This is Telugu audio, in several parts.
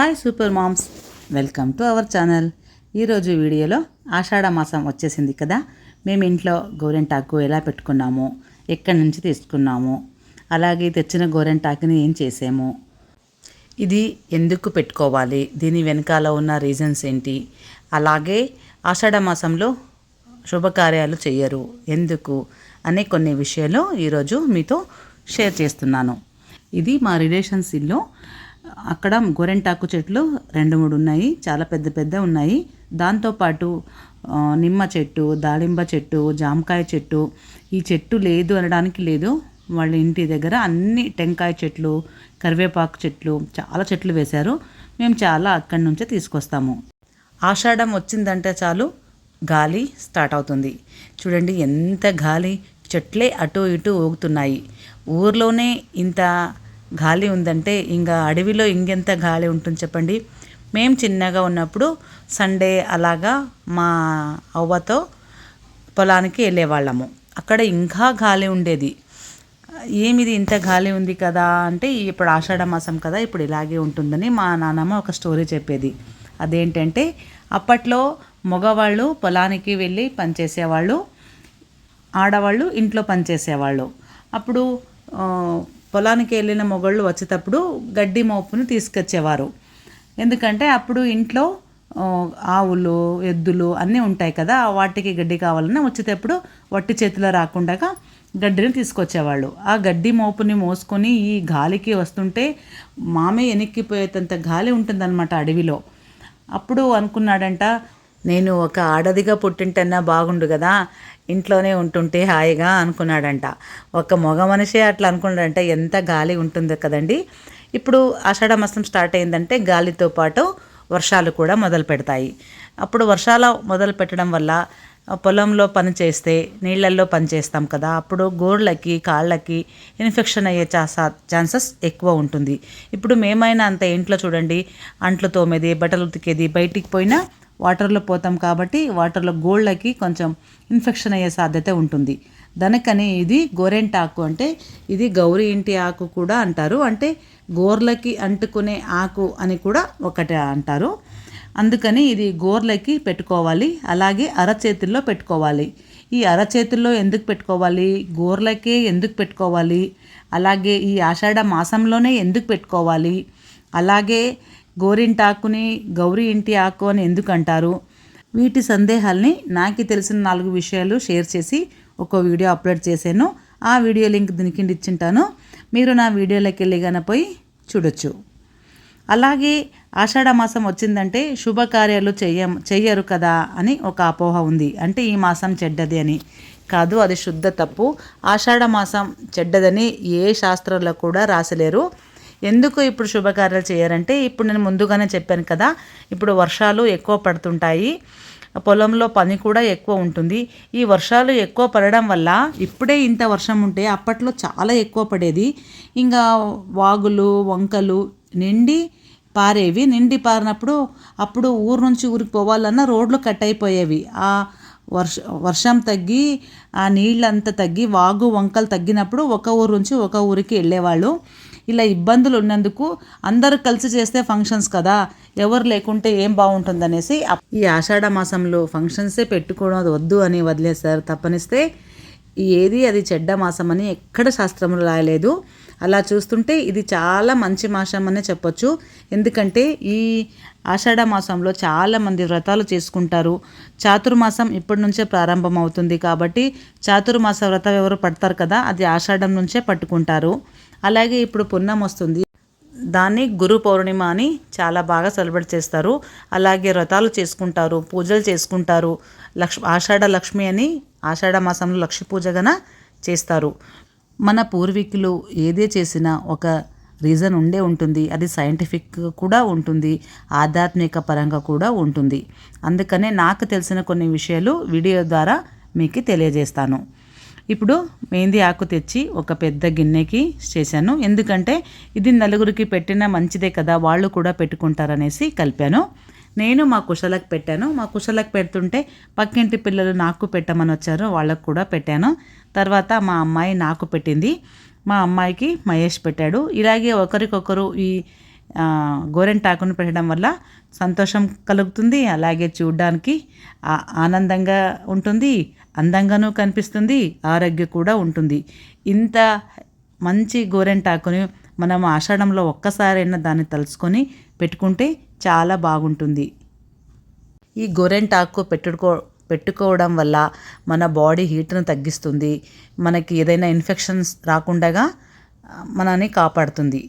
Hi super moms. Welcome to our channel. ఈరోజు వీడియోలో ఆషాఢ మాసం వచ్చేసింది కదా. మేము ఇంట్లో గోరెంటాకు ఎలా పెట్టుకున్నాము ఎక్కడి నుంచి తీసుకున్నాము అలాగే తెచ్చిన గోరెంటాకుని ఏం చేసాము ఇది ఎందుకు పెట్టుకోవాలి దీని వెనకాల ఉన్న రీజన్స్ ఏంటి అలాగే ఆషాఢ మాసంలో శుభకార్యాలు చేయరు ఎందుకు అనే కొన్ని విషయాలు ఈరోజు మీతో షేర్ చేస్తున్నాను. ఇది మా రిలేషన్స్ ఇల్లు. అక్కడ గోరెంటాకు చెట్లు రెండు మూడు ఉన్నాయి చాలా పెద్ద పెద్ద ఉన్నాయి. దాంతోపాటు నిమ్మ చెట్టు దాళింబ చెట్టు జామకాయ చెట్టు. ఈ చెట్టు లేదు అనడానికి లేదు. వాళ్ళ ఇంటి దగ్గర అన్ని టెంకాయ చెట్లు కరివేపాకు చెట్లు చాలా చెట్లు వేశారు. మేము చాలా అక్కడి నుంచే తీసుకొస్తాము. ఆషాఢం వచ్చిందంటే చాలు గాలి స్టార్ట్ అవుతుంది. చూడండి ఎంత గాలి చెట్లే అటు ఇటు ఊగుతున్నాయి. ఊర్లోనే ఇంత గాలి ఉందంటే ఇంకా అడవిలో ఇంకెంత గాలి ఉంటుంది చెప్పండి. మేము చిన్నగా ఉన్నప్పుడు సండే అలాగా మా అవ్వతో పొలానికి వెళ్ళేవాళ్ళము. అక్కడ ఇంకా గాలి ఉండేది. ఏమిది ఇంత గాలి ఉంది కదా అంటే ఇప్పుడు ఆషాఢ మాసం కదా ఇప్పుడు ఇలాగే ఉంటుందని మా నాన్నమ్మ ఒక స్టోరీ చెప్పేది. అదేంటంటే అప్పట్లో మగవాళ్ళు పొలానికి వెళ్ళి పనిచేసేవాళ్ళు ఆడవాళ్ళు ఇంట్లో పనిచేసేవాళ్ళు. అప్పుడు పొలానికి వెళ్ళిన మొగళ్ళు వచ్చేటప్పుడు గడ్డి మోపుని తీసుకొచ్చేవారు. ఎందుకంటే అప్పుడు ఇంట్లో ఆవులు ఎద్దులు అన్నీ ఉంటాయి కదా వాటికి గడ్డి కావాలన్నా వచ్చేటప్పుడు వట్టి చేతిలో రాకుండా గడ్డిని తీసుకొచ్చేవాళ్ళు. ఆ గడ్డి మోపుని మోసుకొని ఈ గాలికి వస్తుంటే మామే ఎనిక్కిపోయేంత గాలి ఉంటుందన్నమాట అడవిలో. అప్పుడు అనుకున్నాడంట నేను ఒక ఆడదిగా పుట్టింటన్నా బాగుండు కదా ఇంట్లోనే ఉంటుంటే హాయిగా అనుకున్నాడంట. ఒక మగ మనిషే అట్లా అనుకున్నాడంట ఎంత గాలి ఉంటుందో కదండి. ఇప్పుడు ఆషాఢ మాసం స్టార్ట్ అయిందంటే గాలితో పాటు వర్షాలు కూడా మొదలు పెడతాయి. అప్పుడు వర్షాలు మొదలు పెట్టడం వల్ల పొలంలో పని చేస్తే నీళ్ళల్లో పని చేస్తాం కదా అప్పుడు గోర్లకి కాళ్ళకి ఇన్ఫెక్షన్ అయ్యే చాసా ఛాన్సెస్ ఎక్కువ ఉంటుంది. ఇప్పుడు మేమైనా అంత ఇంట్లో చూడండి అంట్లు తోమేది బట్టలు ఉతికేది బయటికి పోయినా వాటర్లో పోతాం కాబట్టి వాటర్లో గోళ్ళకి కొంచెం ఇన్ఫెక్షన్ అయ్యే సాధ్యత ఉంటుంది. దానికని ఇది గోరెంటాకు అంటే ఇది గౌరీ ఇంటి ఆకు కూడా అంటారు. అంటే గోర్లకి అంటుకునే ఆకు అని కూడా ఒకటి అంటారు. అందుకని ఇది గోర్లకి పెట్టుకోవాలి. అలాగే అరచేతుల్లో పెట్టుకోవాలి. ఈ అరచేతుల్లో ఎందుకు పెట్టుకోవాలి? గోర్లకే ఎందుకు పెట్టుకోవాలి? అలాగే ఈ ఆషాఢ మాసంలోనే ఎందుకు పెట్టుకోవాలి? అలాగే గోరింటాకుని గౌరీ ఇంటి ఆకు అని ఎందుకు అంటారు వీటి సందేహాల్ని నాకు తెలిసిన నాలుగు విషయాలు షేర్ చేసి ఒక వీడియో అప్లోడ్ చేశాను. ఆ వీడియో లింక్ దీని కింద ఇచ్చింటాను. మీరు నా వీడియోలోకి వెళ్ళి పోయి చూడొచ్చు. అలాగే ఆషాఢ మాసం వచ్చిందంటే శుభకార్యాలు చెయ్య చెయ్యరు కదా అని ఒక అపోహ ఉంది. అంటే ఈ మాసం చెడ్డది అని. కాదు అది శుద్ధ తప్పు. ఆషాఢ మాసం చెడ్డదని ఏ శాస్త్రంలో కూడా రాసలేరు. ఎందుకు ఇప్పుడు శుభకార్యాలు చేయారంటే ఇప్పుడు నేను ముందుగానే చెప్పాను కదా ఇప్పుడు వర్షాలు ఎక్కువ పడుతుంటాయి పొలంలో పని కూడా ఎక్కువ ఉంటుంది. ఈ వర్షాలు ఎక్కువ పడడం వల్ల ఇప్పుడే ఇంత వర్షం ఉంటే అప్పట్లో చాలా ఎక్కువ పడేది. ఇంకా వాగులు వంకలు నిండి పారేవి. నిండి పారినప్పుడు అప్పుడు ఊరు నుంచి ఊరికి పోవాలన్నా రోడ్లు కట్ అయిపోయేవి. ఆ వర్ష వర్షం తగ్గి ఆ నీళ్ళంతా తగ్గి వాగు వంకలు తగ్గినప్పుడు ఒక ఊరు నుంచి ఒక ఊరికి వెళ్ళేవాళ్ళు. ఇలా ఇబ్బందులు ఉన్నందుకు అందరూ కలిసి చేస్తే ఫంక్షన్స్ కదా. ఎవరు లేకుంటే ఏం బాగుంటుందనేసి ఈ ఆషాఢ మాసంలో ఫంక్షన్సే పెట్టుకోవడం అది వద్దు అని వదిలేశారు. తప్పనిస్తే ఏది అది చెడ్డ మాసం అని ఎక్కడ శాస్త్రంలో రాయలేదు. అలా చూస్తుంటే ఇది చాలా మంచి మాసం అనే చెప్పొచ్చు. ఎందుకంటే ఈ ఆషాఢ మాసంలో చాలామంది వ్రతాలు చేసుకుంటారు. చాతుర్మాసం ఇప్పటి నుంచే ప్రారంభం అవుతుంది కాబట్టి చాతుర్మాస వ్రతం ఎవరు పడతారు కదా అది ఆషాఢం నుంచే పట్టుకుంటారు. అలాగే ఇప్పుడు పున్నం వస్తుంది. దాన్ని గురు పౌర్ణిమ అని చాలా బాగా సెలబ్రేట్ చేస్తారు. అలాగే వ్రతాలు చేసుకుంటారు పూజలు చేసుకుంటారు. లక్ష్ ఆషాఢ లక్ష్మి అని ఆషాఢ మాసంలో లక్ష్మీ పూజగన చేస్తారు. మన పూర్వీకులు ఏదే చేసినా ఒక రీజన్ ఉండే ఉంటుంది. అది సైంటిఫిక్ కూడా ఉంటుంది. ఆధ్యాత్మిక పరంగా కూడా ఉంటుంది. అందుకనే నాకు తెలిసిన కొన్ని విషయాలు వీడియో ద్వారా మీకు తెలియజేస్తాను. ఇప్పుడు మెహందీ ఆకు తెచ్చి ఒక పెద్ద గిన్నెకి చేశాను. ఎందుకంటే ఇది నలుగురికి పెట్టినా మంచిదే కదా వాళ్ళు కూడా పెట్టుకుంటారనేసి కలిపాను. నేను మా కుశలకు పెట్టాను. మా కుశలకు పెడుతుంటే పక్కింటి పిల్లలు నాకు పెట్టమని వచ్చారు వాళ్ళకు కూడా పెట్టాను. తర్వాత మా అమ్మాయి నాకు పెట్టింది. మా అమ్మాయికి మహేష్ పెట్టాడు. ఇలాగే ఒకరికొకరు ఈ గోరెంటాకును పెట్టడం వల్ల సంతోషం కలుగుతుంది. అలాగే చూడడానికి ఆ- ఆనందంగా ఉంటుంది. అందంగానూ కనిపిస్తుంది ఆరోగ్యం కూడా ఉంటుంది. ఇంత మంచి గోరెంటాకుని మనం ఆషాఢంలో ఒక్కసారైనా దాన్ని తలుచుకొని పెట్టుకుంటే చాలా బాగుంటుంది. ఈ గోరెంటాకు పెట్టుకో పెట్టుకోవడం వల్ల మన బాడీ హీట్ను తగ్గిస్తుంది. మనకి ఏదైనా ఇన్ఫెక్షన్స్ రాకుండా మనని కాపాడుతుంది.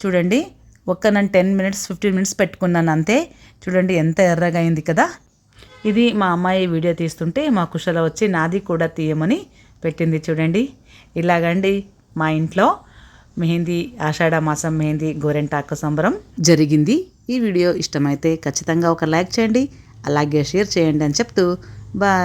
చూడండి ఒక్క నేను టెన్ మినిట్స్ ఫిఫ్టీన్ మినిట్స్ పెట్టుకున్నాను అంతే చూడండి ఎంత ఎర్రగా అయింది కదా. ఇది మా అమ్మాయి వీడియో తీస్తుంటే మా కుశల వచ్చి నాది కూడా తీయమని పెట్టింది చూడండి. ఇలాగండి మా ఇంట్లో మెహందీ ఆషాఢ మాసం మెహందీ గోరెంటాకు సంబరం జరిగింది. ఈ వీడియో ఇష్టమైతే ఖచ్చితంగా ఒక లైక్ చేయండి అలాగే షేర్ చేయండి అని చెప్తూ బాయ్.